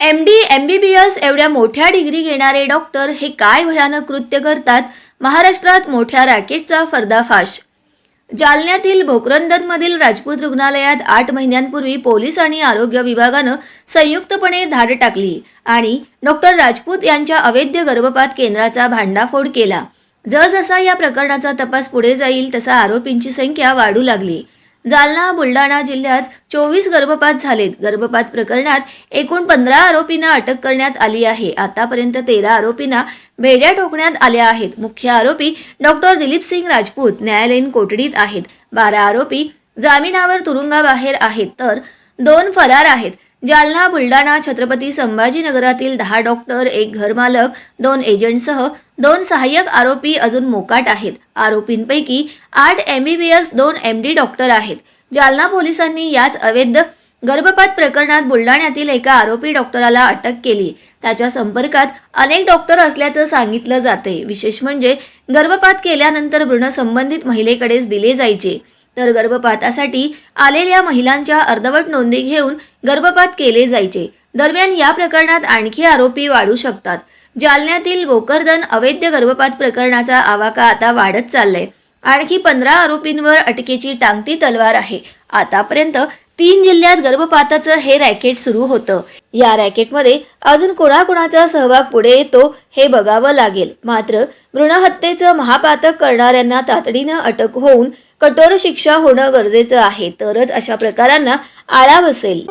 M D M B B S एवढ्या मोठ्या degree घेणारे डॉक्टर हे काय भयानक कृत्य करतात? महाराष्ट्रात मोठ्या रॅकेटचा फर्दाफाश जालन्यातील भोकरंदनमधील राजपूत रुग्णालयात आठ महिन्यांपूर्वी पोलीस आणि आरोग्य विभागानं संयुक्तपणे धाड टाकली आणि डॉक्टर राजपूत यांच्या अवैध गर्भपात केंद्राचा भांडाफोड केला. जसजसा या प्रकरणाचा तपास पुढे जाईल तसा आरोपींची संख्या वाढू लागली. जालना बुलढाणा जिल्ह्यात चोवीस गर्भपात झालेत. गर्भपात प्रकरणात एकूण पंधरा आरोपींना अटक करण्यात आली आहे. आतापर्यंत तेरा आरोपींना बेड्या ठोकण्यात आल्या आहेत. मुख्य आरोपी डॉक्टर दिलीप सिंग राजपूत न्यायालयीन कोठडीत आहेत. बारा आरोपी जामिनावर तुरुंगाबाहेर आहेत तर दोन फरार आहेत. जालना बुलढाणा छत्रपती संभाजीनगरातील दहा डॉक्टर एक घरमालक दोन एजंटसह दोन सहाय्यक आरोपी अजून मोकाट आहेत. आरोपींपैकी आठ एमबीबीएस बी एस दोन एम डी डॉक्टर आहेत. जालना पोलिसांनी याच अवैध गर्भपात प्रकरणात बुलढाण्यातील एका आरोपी डॉक्टराला अटक केली. त्याच्या संपर्कात अनेक डॉक्टर असल्याचं सांगितलं जाते. विशेष म्हणजे गर्भपात केल्यानंतर भ्रूण संबंधित महिलेकडेच दिले जायचे. तर गर्भपातासाठी आलेल्या महिलांच्या अर्धवट नोंदी घेऊन गर्भपात केले जायचे. दरम्यान या प्रकरणात आणखी आरोपी वाढू शकतात. जालन्यातील भोकरदन अवैध गर्भपात प्रकरणाचा आवाका आता वाढत चाललाय. आणखी पंधरा आरोपींवर अटकेची टांगती तलवार आहे. आतापर्यंत तीन जिल्ह्यात गर्भपाताचं हे रॅकेट सुरू होतं. या रॅकेटमध्ये अजून कोणाकोणाचा सहभाग पुढे येतो हे बघावं लागेल. मात्र भ्रूणहत्येचं महापातक करणाऱ्यांना तातडीनं अटक होऊन कठोर शिक्षा होणं गरजेचं आहे. तरच अशा प्रकारांना आळा बसेल.